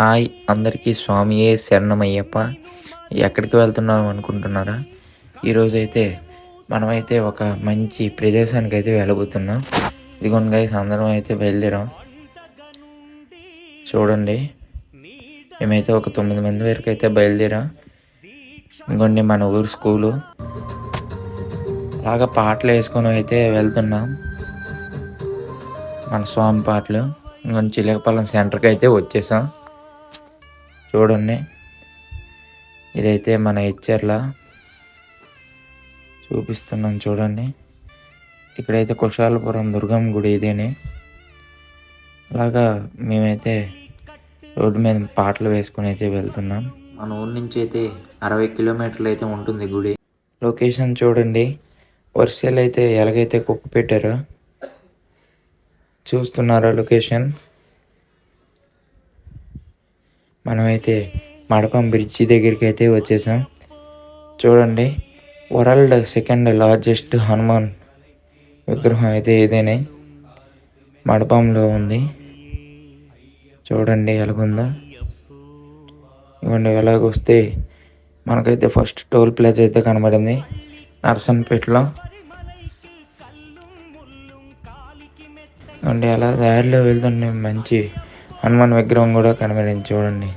Hi అందరికీ స్వామియే శరణమయ్యప్ప. ఎక్కడికి వెళ్తున్నాం అనుకుంటున్నారా? ఈరోజైతే మనమైతే ఒక మంచి ప్రదేశానికి అయితే వెళ్ళబోతున్నాం. ఇదిగోండి గైస్ అందరం అయితే బయలుదేరాం. చూడండి మేమైతే ఒక తొమ్మిది మంది వరకు అయితే బయలుదేరాం. ఇంకోండి మన ఊరు స్కూలు. అలాగా పాటలు వేసుకొని అయితే వెళ్తున్నాం. మన స్వామి పాటలు. ఇంకొంచెం చిలకపాలెం సెంటర్కి అయితే వచ్చేసాం. చూడండి. ఇదైతే మన హెచ్చర్ల చూపిస్తున్నాం చూడండి. ఇక్కడైతే కుశాలపురం దుర్గమ్మ గుడి ఇదేనే. అలాగా మేమైతే రోడ్డు మీద పాటలు వేసుకుని అయితే వెళ్తున్నాం. మన ఊరి నుంచి అయితే అరవై కిలోమీటర్లు అయితే ఉంటుంది గుడి. లొకేషన్ చూడండి. వర్షాలు అయితే ఎలాగైతే కుక్క పెట్టారో చూస్తున్నారా లొకేషన్? మనమైతే మడపం బ్రిడ్జి దగ్గరికి అయితే వచ్చేసాం. చూడండి వరల్డ్ సెకండ్ లార్జెస్ట్ హనుమాన్ విగ్రహం అయితే ఇదేనే మడపంలో ఉంది. చూడండి ఎలాగుందో. ఇవ్వండి ఎలాగొస్తే మనకైతే ఫస్ట్ టోల్ ప్లేస్ అయితే కనబడింది నర్సన్పేటలో అండి అలా దారిలో వెళ్తుండే మంచి హనుమాన్ విగ్రహం కూడా కనబడింది చూడండి.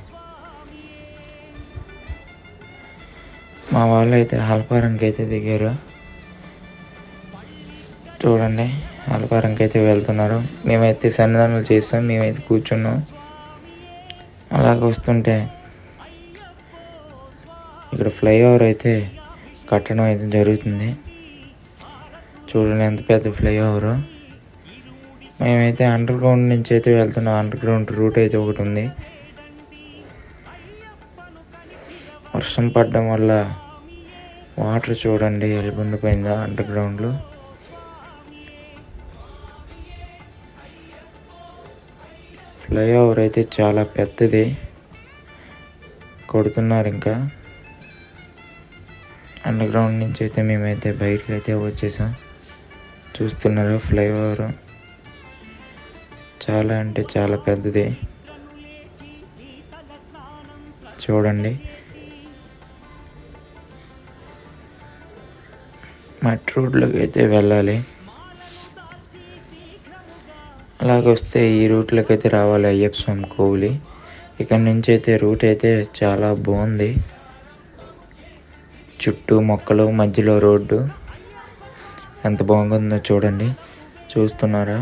మా వాళ్ళు అయితే అల్పారంకి అయితే దిగారు. చూడండి అల్పారంకి అయితే వెళ్తున్నారు. మేమైతే సన్నిధానాలు చేస్తాం మేమైతే కూర్చున్నాం. అలాగ వస్తుంటే ఇక్కడ ఫ్లైఓవర్ అయితే కట్టడం అయితే జరుగుతుంది. చూడండి ఎంత పెద్ద ఫ్లైఓవర్. మేమైతే అండర్ గ్రౌండ్ నుంచి అయితే వెళ్తున్నాం. అండర్ గ్రౌండ్ రూట్ అయితే ఒకటి ఉంది. వర్షం పడడం వల్ల వాటర్ చూడండి ఎలుగుండిపోయిందా అండర్ గ్రౌండ్లో ఫ్లైఓవర్ అయితే చాలా పెద్దది. కొడుతున్నారు ఇంకా. అండర్ గ్రౌండ్ నుంచి అయితే మేమైతే బయటకు అయితే వచ్చేసాం. చూస్తున్నారు ఫ్లైఓవర్? చాలా అంటే చాలా పెద్దది. చూడండి. మట్టి రూట్లోకి అయితే వెళ్ళాలి. అలాగొస్తే ఈ రూట్లోకి అయితే రావాలి అయ్యప్ప స్వామి కోవిలి. ఇక్కడ నుంచి అయితే రూట్ అయితే చాలా బాగుంది. చుట్టూ మొక్కలు మధ్యలో రోడ్డు. ఎంత బాగుందో చూడండి. చూస్తున్నారా?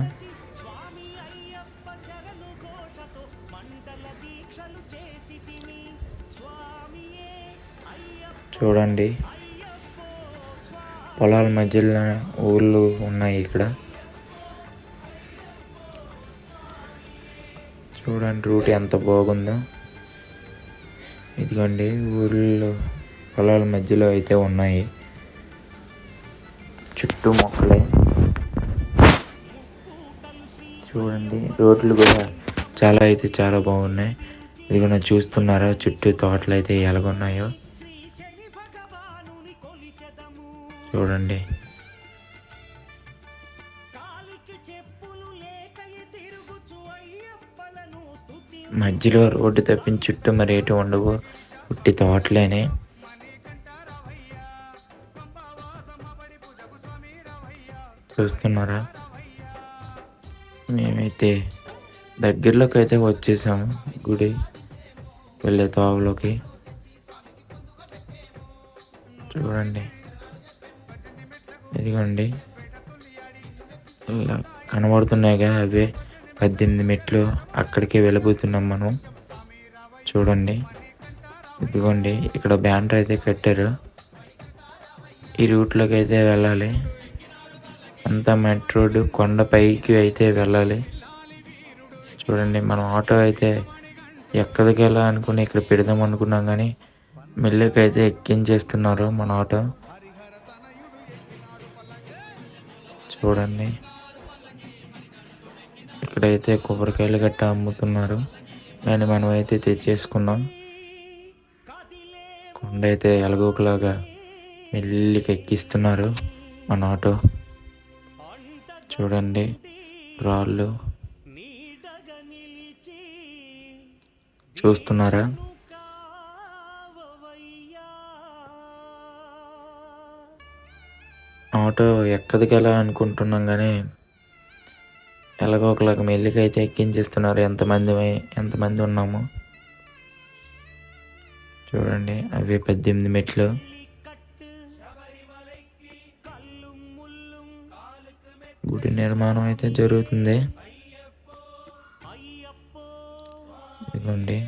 చూడండి. పొలాల మధ్యలో ఊళ్ళు ఉన్నాయి ఇక్కడ. చూడండి రూట్ ఎంత బాగుందో. ఇదిగోండి ఊళ్ళో పొలాల మధ్యలో అయితే ఉన్నాయి. చుట్టూ మొక్కలే. చూడండి రోడ్లు కూడా చాలా అయితే చాలా బాగున్నాయి. ఇదిగో చూస్తున్నారా చుట్టూ తోటలు అయితే ఎలాగున్నాయో. చూడండి. మధ్యలో రోడ్డు తప్పించి చుట్టూ మరి ఎటు ఉండవు. పుట్టి తోటలేనే. చూస్తున్నారా? మేమైతే దగ్గరలోకి అయితే వచ్చేసాము గుడి వెళ్ళే తోవలోకి. చూడండి. ఇదిగోండి. ఇలా కనబడుతున్నాయిగా అవే. పద్దెనిమిది మెట్లు అక్కడికి వెళ్ళబోతున్నాం మనం. చూడండి. ఇదిగోండి ఇక్కడ బ్యానర్ అయితే కట్టారు. ఈ రూట్లోకి అయితే వెళ్ళాలి. అంతా మెట్ రోడ్డు కొండ పైకి అయితే వెళ్ళాలి. చూడండి మనం ఆటో అయితే ఎక్కడికి అనుకుని ఇక్కడ పెడదాం అనుకున్నాం కానీ మెల్లికి అయితే ఎక్కించేస్తున్నారు మన ఆటో. చూడండి. ఇక్కడైతే కొబ్బరికాయలు గట్ట అమ్ముతున్నారు. కానీ మనం అయితే తెచ్చేసుకున్నాం. కొండ అయితే ఎలగోకలాగా మెల్లికి ఎక్కిస్తున్నారు మన ఆటో. చూడండి రాళ్ళు. చూస్తున్నారా? ఆటో ఎక్కదికెలా అనుకుంటున్నాం కానీ ఎలాగో ఒకలాగా మెల్లికైతే అయితే ఎక్కించేస్తున్నారు. ఎంతమంది ఎంతమంది ఉన్నాము. చూడండి అవి పద్దెనిమిది మెట్లు. గుడి నిర్మాణం అయితే జరుగుతుంది. ఇదిగోండి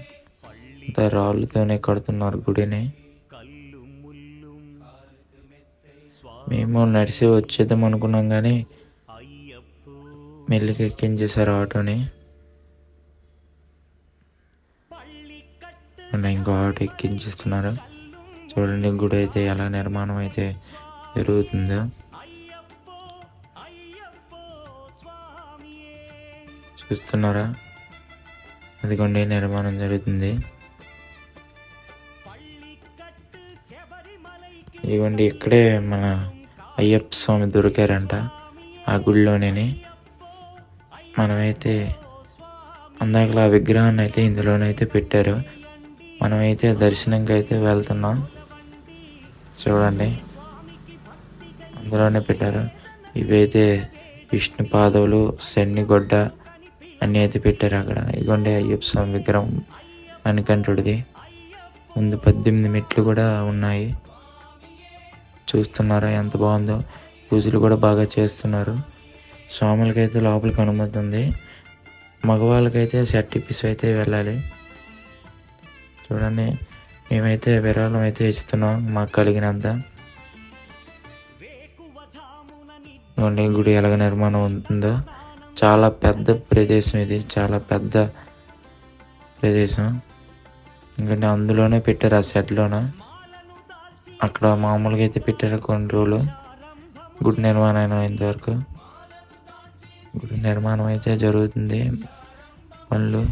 ఇంత రాళ్ళతోనే కడుతున్నారు గుడిని. మేము నడిచి వచ్చేద్దాం అనుకున్నాం కానీ మెల్లికి ఎక్కించేశారు ఆటోని. ఇంకో ఆటో ఎక్కించేస్తున్నారు. చూడండి గుడి అయితే ఎలా నిర్మాణం అయితే జరుగుతుందో. చూస్తున్నారా? అదిగోండి నిర్మాణం జరుగుతుంది. ఇదిగోండి ఇక్కడే మన అయ్యప్ప స్వామి దొరికారంట. ఆ గుడిలోనే మనమైతే అందాకలా ఆ విగ్రహాన్ని అయితే ఇందులోనైతే పెట్టారు. మనమైతే దర్శనంకి అయితే వెళ్తున్నాం. చూడండి. అందులోనే పెట్టారు. ఇవైతే విష్ణు పాదవులు శనిగొడ్డ అన్నీ అయితే పెట్టారు అక్కడ. ఇదిగోండి అయ్యప్ప స్వామి విగ్రహం మణికంఠుడిది. ముందు పద్దెనిమిది మెట్లు కూడా ఉన్నాయి. చూస్తున్నారా ఎంత బాగుందో పూజలు కూడా బాగా చేస్తున్నారు. స్వాములకైతే లోపలికి అనుమతి ఉంది. మగవాళ్ళకైతే సర్టిఫిస్ అయితే వెళ్ళాలి. చూడండి మేమైతే విరాళం అయితే ఇస్తున్నాం మాకు కలిగినంత. ఇదిగోండి గుడి ఎలాగ నిర్మాణం ఉంటుందో చాలా పెద్ద ప్రదేశం ఇది చాలా పెద్ద ప్రదేశం. ఎందుకంటే అందులోనే పెట్టారు ఆ షెడ్లోనే. అక్కడ మామూలుగా అయితే పెట్టారు కొన్ని రోజులు. గుడి నిర్మాణం అయినంతవరకు గుడి నిర్మాణం అయితే జరుగుతుంది. పనులు.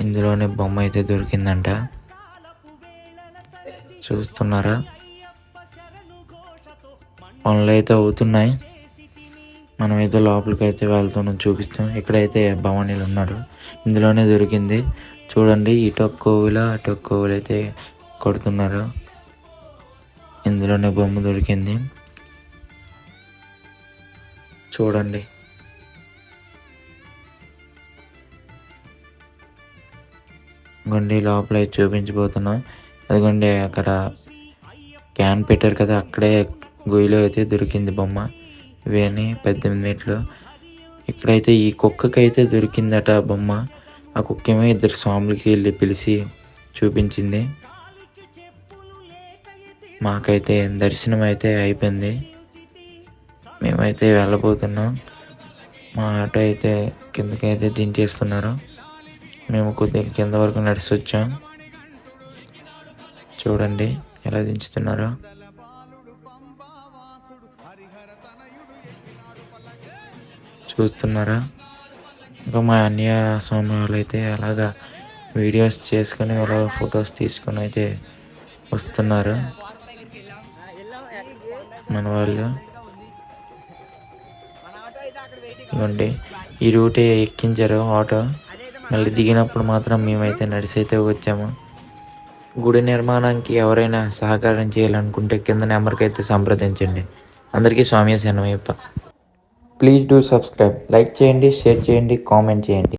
ఇందులోనే బొమ్మ అయితే దొరికిందంట. చూస్తున్నారా? పనులు అయితే అవుతున్నాయి. మనమైతే లోపలికి అయితే వెళ్తున్నాం చూపిస్తాం. ఇక్కడైతే భవానీలు ఉన్నారు. ఇందులోనే దొరికింది. చూడండి ఇటు కోవిల అటు కోవిల అయితే కొడుతున్నారు? ఇందులోనే బొమ్మ దొరికింది. చూడండి. గుండి లోపల అయితే అదిగోండి అక్కడ క్యాన్ పెట్టారు కదా అక్కడే గొయ్యిలో అయితే దొరికింది బొమ్మ. ఇవన్నీ పద్దెనిమిది మీటర్లు. ఇక్కడైతే ఈ కుక్కకి అయితే దొరికిందట బొమ్మ. ఆ కుక్క ఏమో ఇద్దరు స్వాములకి వెళ్ళి పిలిచి చూపించింది. మాకైతే దర్శనం అయితే అయిపోయింది. మేమైతే వెళ్ళబోతున్నాం. మా ఆటో అయితే కిందకైతే దించేస్తున్నారు. మేము కొద్దిగా కింద వరకు నడిచి వచ్చాం. చూడండి ఎలా దించుతున్నారో. చూస్తున్నారా? ఇంకా మా అన్నయ్య స్వామి వాళ్ళు అయితే అలాగా వీడియోస్ చేసుకొని అలా ఫొటోస్ తీసుకొని అయితే వస్తున్నారు. మన వాళ్ళు. ఇవ్వండి. ఈ రూటే ఎక్కించారు ఆటో. మళ్ళీ దిగినప్పుడు మాత్రం మేమైతే నడిసైతే అయితే వచ్చాము. గుడి నిర్మాణానికి ఎవరైనా సహకారం చేయాలనుకుంటే కింద నెంబర్కి అయితే సంప్రదించండి. అందరికీ స్వామి శరణమయ్యప్ప. Please do subscribe. లైక్ చేయండి షేర్ చేయండి కామెంట్ చేయండి.